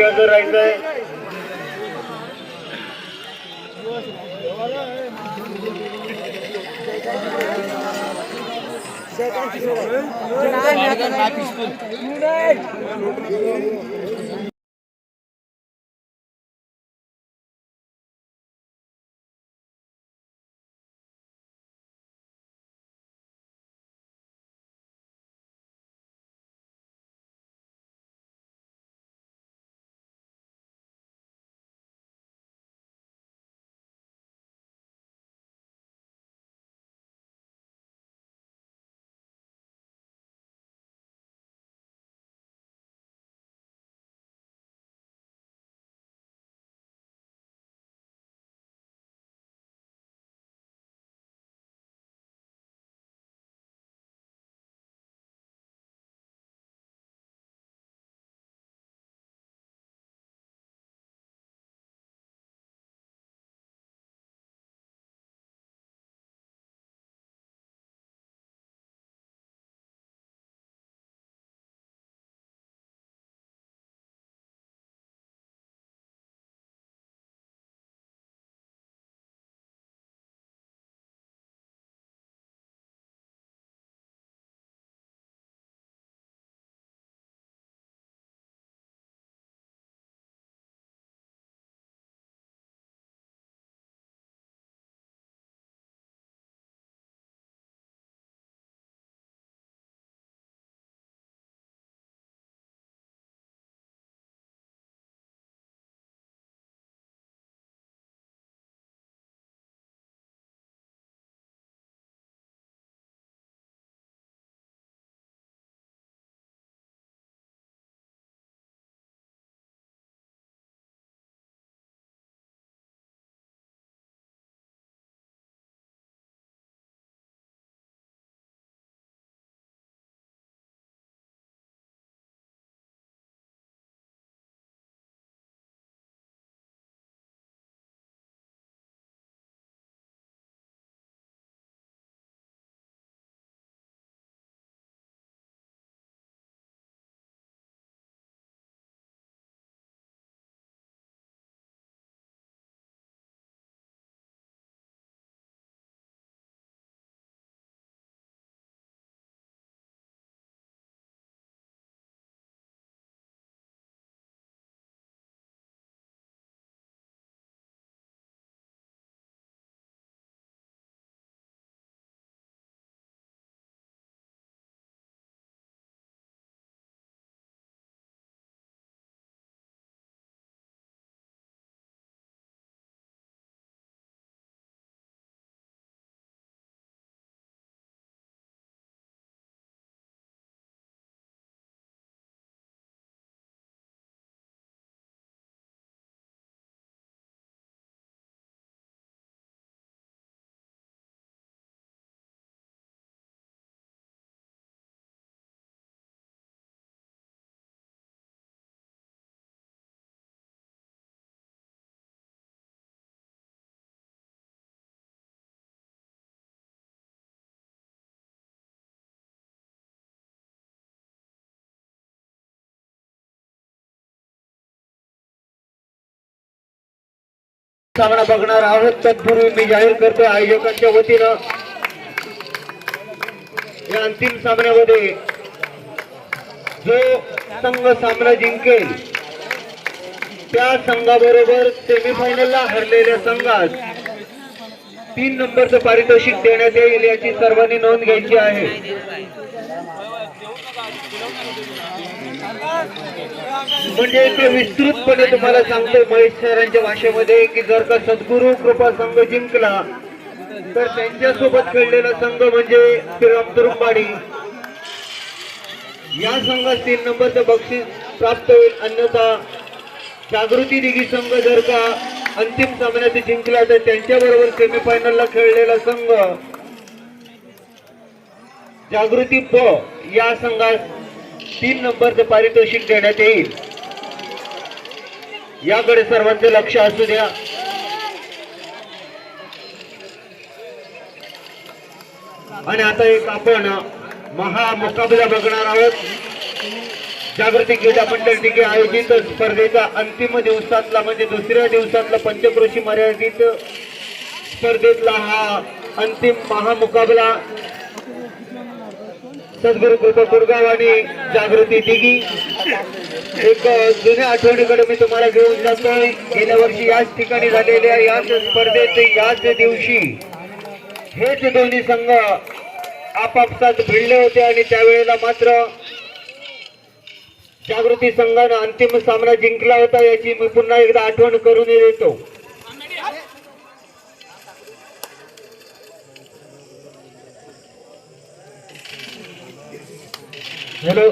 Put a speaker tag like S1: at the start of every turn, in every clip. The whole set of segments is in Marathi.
S1: ঐতিহ্য রয়েছে না না না सामना बघणार आहोत. तत्पूर्वी मी जाहीर करतो आयोजकांच्या वतीनं. या अंतिम सामन्यामध्ये जो संघ सामना जिंकेल त्या संघाबरोबर सेमीफायनलला हरलेल्या संघास तीन नंबरचं पारितोषिक देण्यात येईल याची सर्वांनी नोंद घ्यायची आहे. म्हणजे ते विस्तृतपणे तुम्हाला सांगतोय महेश सरांच्या भाषेमध्ये की जर का सद्गुरू कृपा संघ जिंकला तर त्यांच्यासोबत खेळलेला संघ म्हणजे श्रीराम तुरुंबाडी या संघास तीन नंबरचं बक्षीस प्राप्त होईल. अन्यथा जागृती दिघी संघ जर का अंतिम सामन्यात जिंकला तर त्यांच्याबरोबर सेमीफायनलला खेळलेला संघ जागृती प या संघास तीन नंबरचं पारितोषिक देण्यात येईल. याकडे सर्वांचे लक्ष असू द्या. आणि आता एक आपण महा मुकाबला बघणार आहोत. जागृती क्रीडा मंडळ आयोजित स्पर्धेचा अंतिम दिवसातला म्हणजे दुसऱ्या दिवसातला पंचक्रोशी मर्यादित स्पर्धेतला हा अंतिम महामुकाबला सद्गुरु कृपा गुरगाव आणि जागृती दिघी. एक जुन्या आठवणीकडे मी तुम्हाला घेऊन जातोय. गेल्या वर्षी याच ठिकाणी झालेल्या याच स्पर्धेत याच दिवशी हेच दोन्ही संघ आपापसात भिडले होते आणि त्यावेळेला मात्र जागृती संघानं अंतिम सामना जिंकला होता याची मी पुन्हा एकदा आठवण करून देतो हॅलो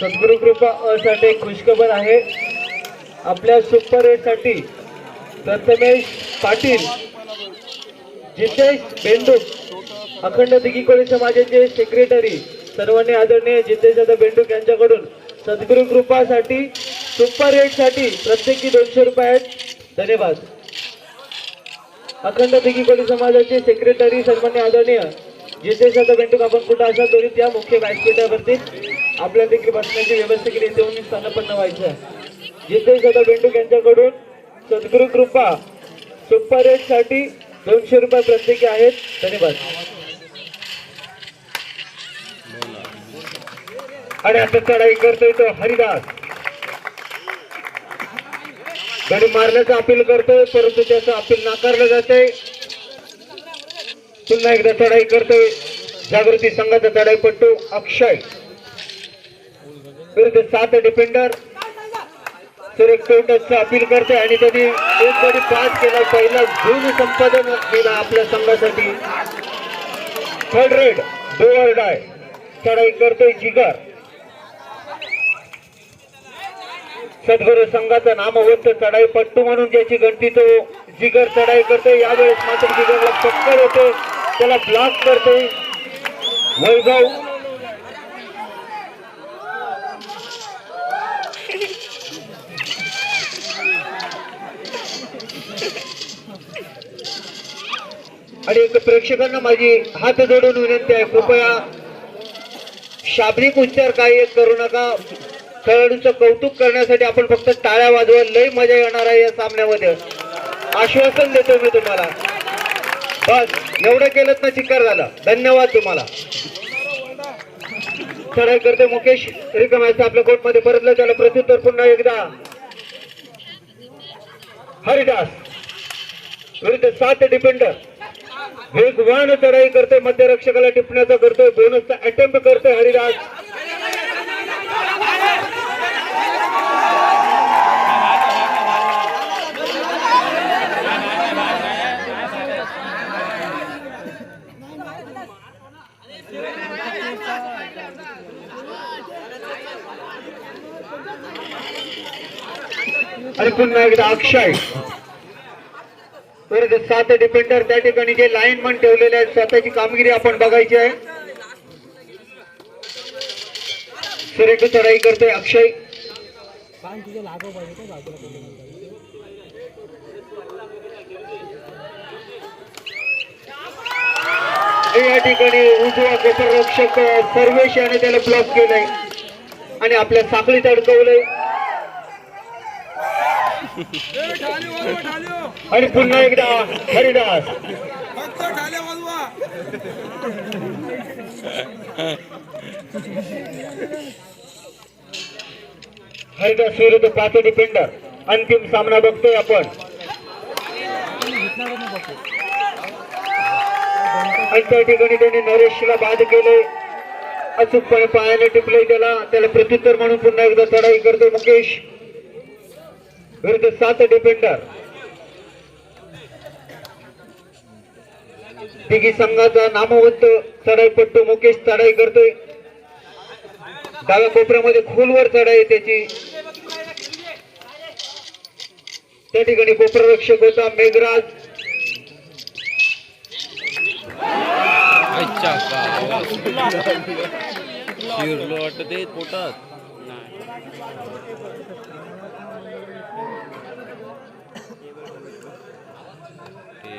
S1: सद्गुरु कृपा साठी खुशखबर आहे. आपल्या सुपर एटसाठी प्रथमेश पाटील जितेश बेंडूक अखंड दिगीकोळी समाजाचे सेक्रेटरी सर्वांनी आदरणीय जितेश दादा बेंडूक यांच्याकडून सद्गुरु कृपासाठी सुपर एटसाठी प्रत्येकी दोनशे रुपये आहेत. धन्यवाद. अखंड दिगीकोळी समाजाचे सेक्रेटरी सर्वांनी आदरणीय जितेश दादा बेंडूक आपण कुठं असाल तरी त्या मुख्य व्यासपीठावरती. आपल्याला देखील बसण्याची व्यवस्था केली तेव्हा मी स्थानपन्न व्हायचं. आहे सदा बेंडूक यांच्याकडून सद्गुरु कृपा सुपर दोनशे रुपये प्रत्येकी आहेत. धन्यवाद. आणि आता चढाई करतोय तो हरिदास. गडी मारण्याचं अपील करतोय परंतु त्याचं अपील नाकारलं जातंय. पुन्हा एकदा चढाई करतोय. जागृती संघाचा चढाईपट्टू अक्षय. विरुद्ध सात डिफेंडर सुरेख अपील करते आणि त्यांनी एक गडी पास केला. पहिला गुण संपादन केला आपल्या संघासाठी. थर्ड रेड डोअर डाय चढाई करतोय जिगर. सद्गुरू संघाचा नामवंत चढाई पट्टू म्हणून ज्याची गणती तो जिगर चढाई करतोय यावेळेस मात्र जिगरला चक्कर होते त्याला ब्लॉक करतोय. वैभव आणि एक प्रेक्षकांना माझी हात जोडून विनंती आहे कृपया शाब्दिक उच्चार काही एक करू नका. खेळाडूचं कौतुक करण्यासाठी आपण फक्त टाळ्या वाजवा लय मजा येणार आहे या सामन्यामध्ये. आश्वासन देतो मी तुम्हाला. बस एवढं केलं ना चिकार झाला. धन्यवाद तुम्हाला. चढाई करते मुकेश रिकमायचं आपल्या कोर्टमध्ये परतलं त्याला प्रत्युत्तर पुन्हा एकदा. हरिदास विरुद्ध सात डिफेंडर. वेगवान चढाई करते मध्यरक्षकाला टिपण्याचा करतोय बोनसचा अटेम्प्ट करतोय हरिदास. आणि पुन्हा एकदा अक्षय. विरुद्ध सात डिफेंडर त्या ठिकाणी जे लाईन मन ठेवलेले आहेत स्वतःची कामगिरी आपण बघायची आहे. सुरेख चढाई करतोय अक्षय. या ठिकाणी उजवा गोपरक्षक सर्वेश याने त्याला ब्लॉक केलंय. आणि आपल्या साखळीत अडकवलंय. आणि पुन्हा एकदा हरिदास.
S2: हरिदास ठाल्या वाजवा
S1: हरिदास विरुद्ध पाच डिफेंडर अंतिम सामना बघतोय आपण. आणि त्या ठिकाणी त्यांनी नरेशला बाद केले. अचूकपणे पायाने टिपले त्याला. त्याला प्रत्युत्तर म्हणून पुन्हा एकदा चढाई करतोय मुकेश. विरुद्ध सात डिफेंडर तिघी संघाचा नामवंत चढाईपट्टू मुकेश चढाई करतोय. डाव्या कोपऱ्यामध्ये खोलवर चढाई त्याची. त्या ठिकाणी कोपरक्षक होता मेघराज.
S3: वाटत पोटात.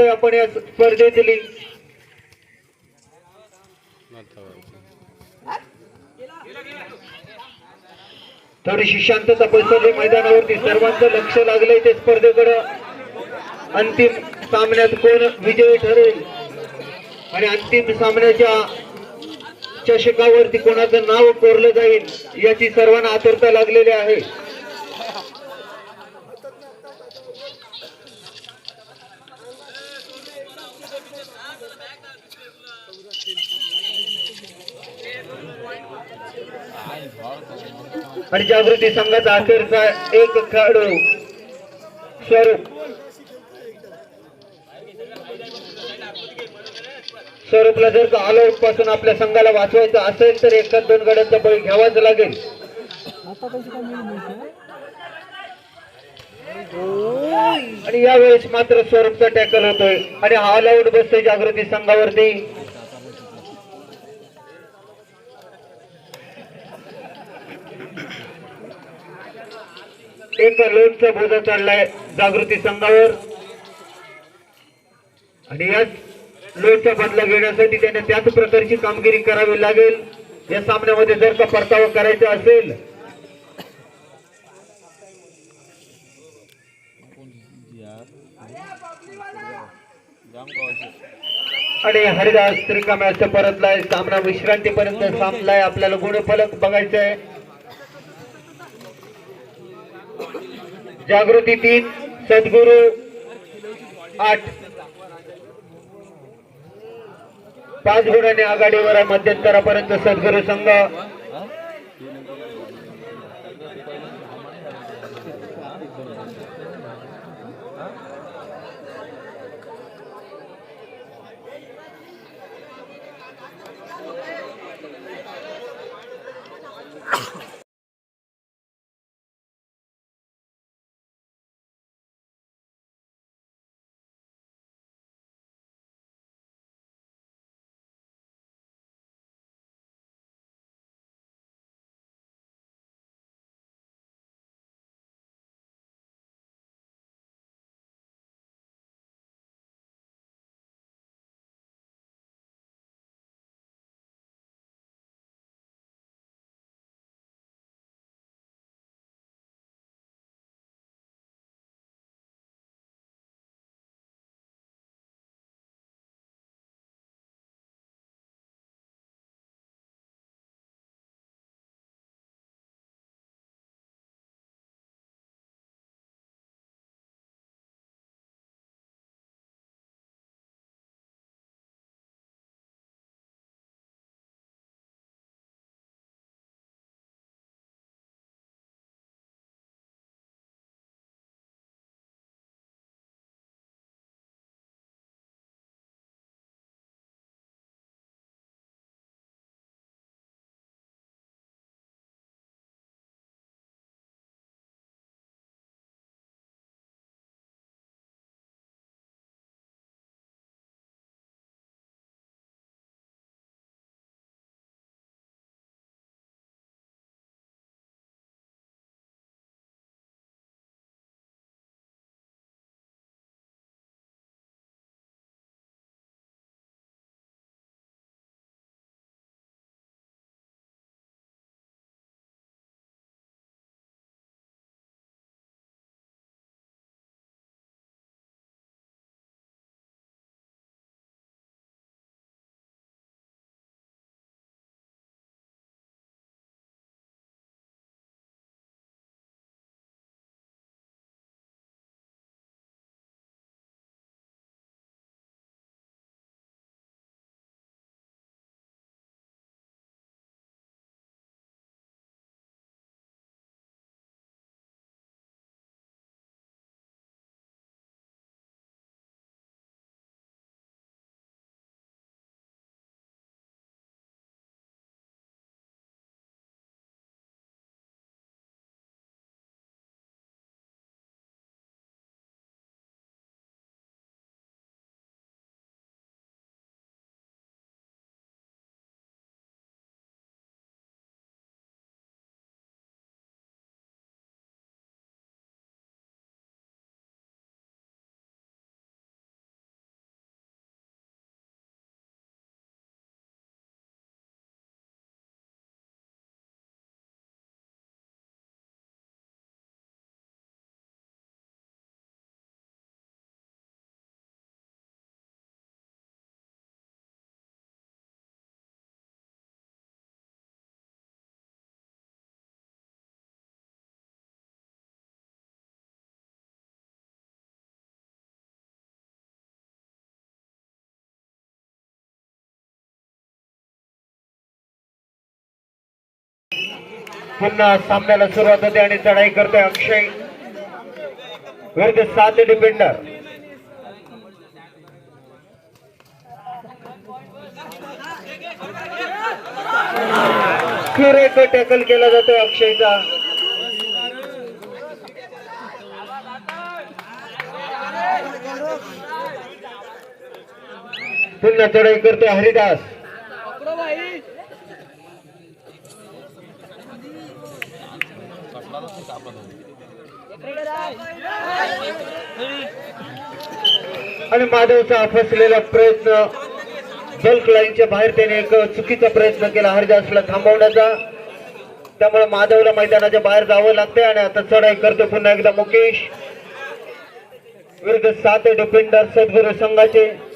S1: आपण या स्पर्धेतली
S3: वातावरण.
S1: थोडीशी शांतता पसरली मैदानावरती सर्वांचं लक्ष लागलंय ते स्पर्धेकडे अंतिम सामन्यात कोण विजयी ठरेल आणि अंतिम सामन्याच्या चषकावरती कोणाचं नाव कोरलं जाईल याची सर्वांना आतुरता लागलेली आहे आणि जागृती संघाचा अखेरचा एक खेळाडू स्वरूप. स्वरूपला जर का ऑल आउटपासून आपल्या संघाला वाचवायचं असेल तर एका दोन गड्यांचा बळी घ्यावाच लागेल. आणि यावेळेस मात्र स्वरूपचा टॅकल होतोय. आणि हा ऑल आउट बसतोय जागृती संघावरती. एक लोनचा बोजा चाललाय जागृती संघावर. आणि याच लोनचा बदला घेण्यासाठी त्याने त्याच प्रकारची कामगिरी करावी लागेल. या सामन्यामध्ये जर का परतावा करायचा असेल. आणि हरिदास त्रिकाम्याचं परतलाय. सामना विश्रांतीपर्यंत संपलाय. आपल्याला गुणफलक बघायचं आहे जागृती तीन सद्गुरू आठ. पाच गुणांनी आघाडीवर मध्यंतरापर्यंत सद्गुरू संघ. पुन्हा सामन्याला सुरुवात होते आणि चढाई करतोय अक्षय. विरुद्ध सात डिफेंडर. सुरेख टॅकल केला जातोय अक्षयचा. पुन्हा चढाई करतोय हरिदास. आणि माधवचा फसलेला प्रयत्न बल्क लाईनच्या बाहेर त्याने एक चुकीचा प्रयत्न केला. हरिदासला थांबवण्याचा. त्यामुळे माधवला मैदानाच्या बाहेर जावं लागतंय आणि आता चढाई करतो पुन्हा एकदा मुकेश. विरुद्ध सात डिफेंडर सद्गुरू संघाचे.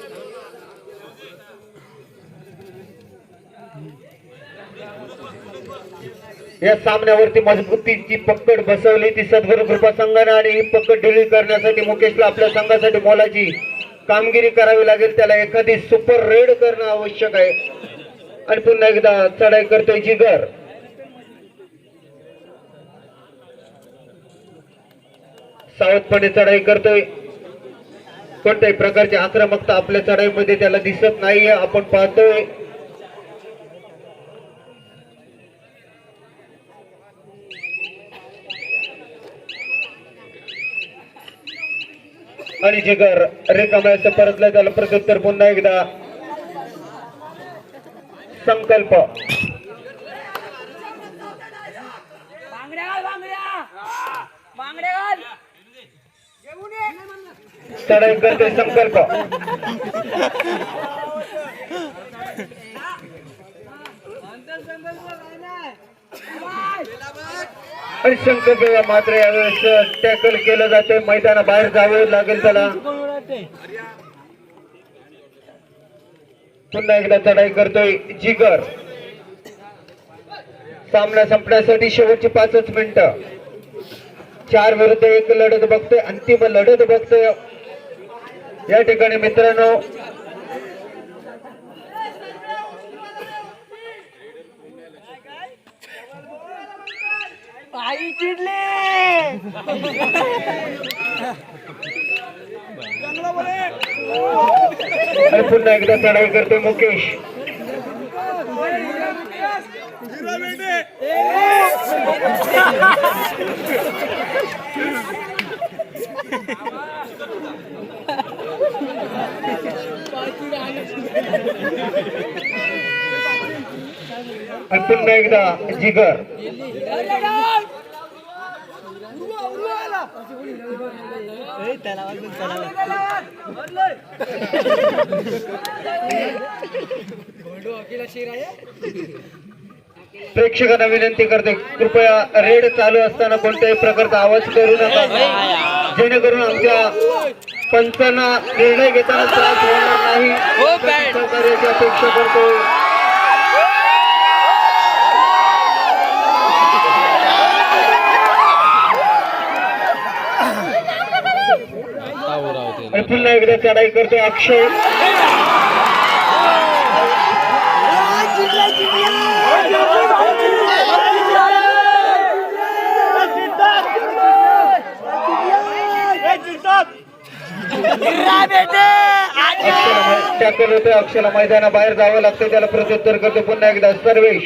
S1: या सामन्यावरती मजबूतीची पकड बसवली. ती सद्गुरू कृपा संघाने आणि ही पकड ढिली करण्यासाठी मुकेशला आपल्या संघासाठी मोलाची कामगिरी करावी लागेल. त्याला एखादी सुपर रेड करणं आवश्यक आहे. आणि पुन्हा एकदा चढाई करतोय जिगर. सावधपणे चढाई करतोय. कोणत्याही प्रकारची आक्रमकता आपल्या चढाईमध्ये त्याला दिसत नाहीये. आपण पाहतोय. आणि जिगर रेकाम्याचं परतलं त्याला प्रत्युत्तर पुन्हा एकदा संकल्प. चढाई करतोय संकल्प. आणि हरिशंकर या मात्र यावेळेस टॅकल केलं जाते मैदानाबाहेर जावे लागेल त्याला. पुन्हा एकदा चढाई करतोय जिगर. सामना संपण्यासाठी शेवटची पाचच मिनिट. चार विरुद्ध एक लढत बघतोय. अंतिम लढत बघतोय. या ठिकाणी मित्रांनो
S4: आई चिडले.
S1: पुन्हा एकदा चढाई करतोय मुकेश. पुन्हा एकदा जिगर. प्रेक्षकांना विनंती करते कृपया रेड चालू असताना कोणत्याही प्रकारचा आवाज करू नका. जेणेकरून आमच्या पंचांना निर्णय घेताना त्रास होणार नाही. सहकार्याची अपेक्षा करतो. पुन्हा एकदा चढाई करतोय अक्षय. टॅकल होतोय अक्षयला मैदानाबाहेर जावं लागतं त्याला प्रत्युत्तर करतो पुन्हा एकदा सर्वेश.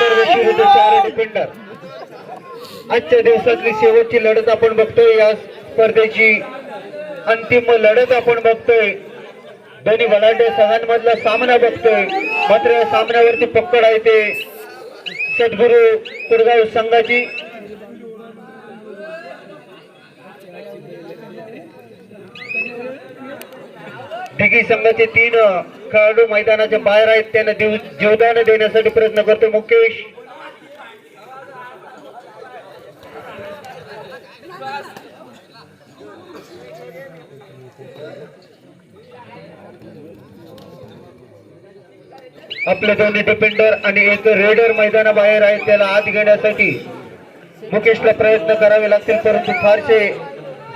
S1: सर्वेश चार डिफेंडर. आजच्या दिवसातली शेवटची लढत आपण बघतोय या स्पर्धेची. अंतिम लढत आपण बघतोय. दोन्ही बलाढ्य संघांमधला सामना बघतोय. मात्र या सामन्यावरती पक्कड आहे ते सद्गुरू कुरगाव संघाची. ढिगी संघाचे तीन खेळाडू मैदानाच्या बाहेर आहेत. त्यांना जीवदान देण्यासाठी प्रयत्न करतो मुकेश. आपले दोन्ही डिफेंडर आणि एक रेडर मैदानाबाहेर आहेत त्याला आत घेण्यासाठी मुकेशला प्रयत्न करावे लागतील परंतु फारसे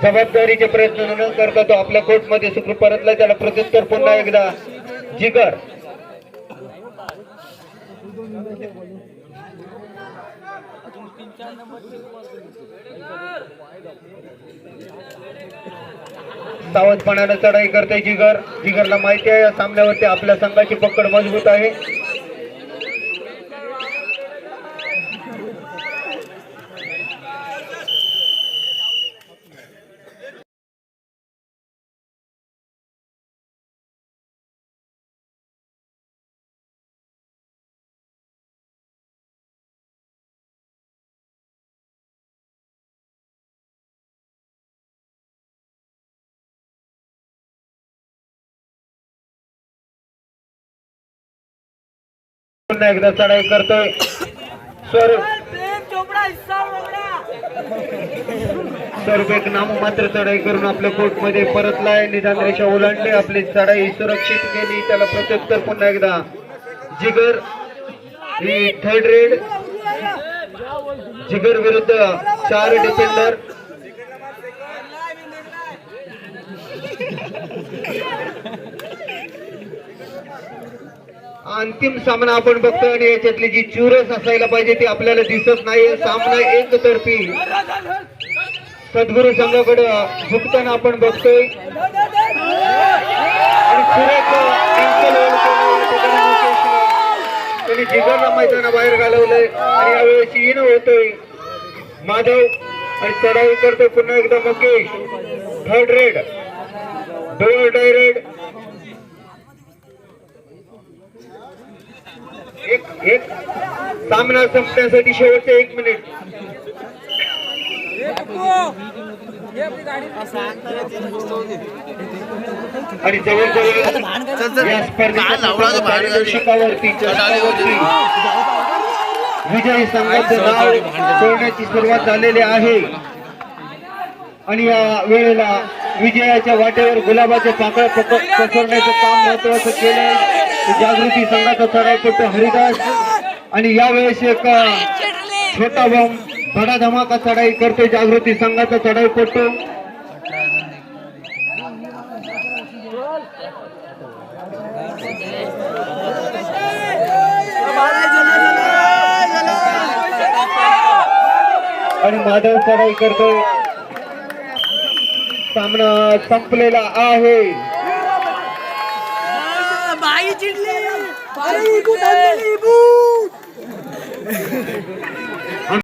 S1: जबाबदारीचे प्रयत्न न करता तो आपल्या कोर्टमध्ये सुखरूप परतला त्याला प्रत्युत्तर पुन्हा एकदा जिगर. सावधपणानं चढाई करते जिगर. जिगरला माहिती आहे या सामन्यावरती आपल्या संघाची पकड मजबूत आहे. एकदा चढाई करतोय. सर
S4: सर चोपडा
S1: नाम मात्र चढाई करून आपल्या कोर्टमध्ये परतलाय. निदान रेषा ओलांडली. आपली चढाई सुरक्षित केली. त्याला प्रत्युत्तर पुन्हा एकदा. जिगर ही थर्ड रेड जिगर विरुद्ध चार डिफेंडर अंतिम सामना आपण बघतोय आणि याच्यातली जी चुरस असायला पाहिजे ती आपल्याला दिसत नाहीये. सामना एकतर्फी सद्गुरू संघाकडे झुकताना आपण बघतोय. आणि त्यांनी जिगरला मैदानाबाहेर घालवलंय. आणि यावेळेस इन होतोय. माधव आणि चढाई करतोय पुन्हा एकदा Mukesh. Third raid do or die raid एक एक सामना संपण्यासाठी शेवटचे एक मिनिट आणि जवळजवळ या विजयी संघाचं नाव कळण्याची सुरुवात झालेली आहे. आणि या वेळेला विजयाच्या वाटेवर गुलाबाचे पाकळ पक- पसरण्याचं काम महत्वाचं केलंय. ते जागृती संघाचा चढाईपट्टू हरिदास. आणि यावेळेस एक छोटा बॉम्ब बडा धमाका चढाई करतो जागृती संघाचा चढाईपट्टू आणि माधव चढाई करतोय सामना संपलेला आहे.
S4: 많이 질리. 아이고 난리 이부. 네.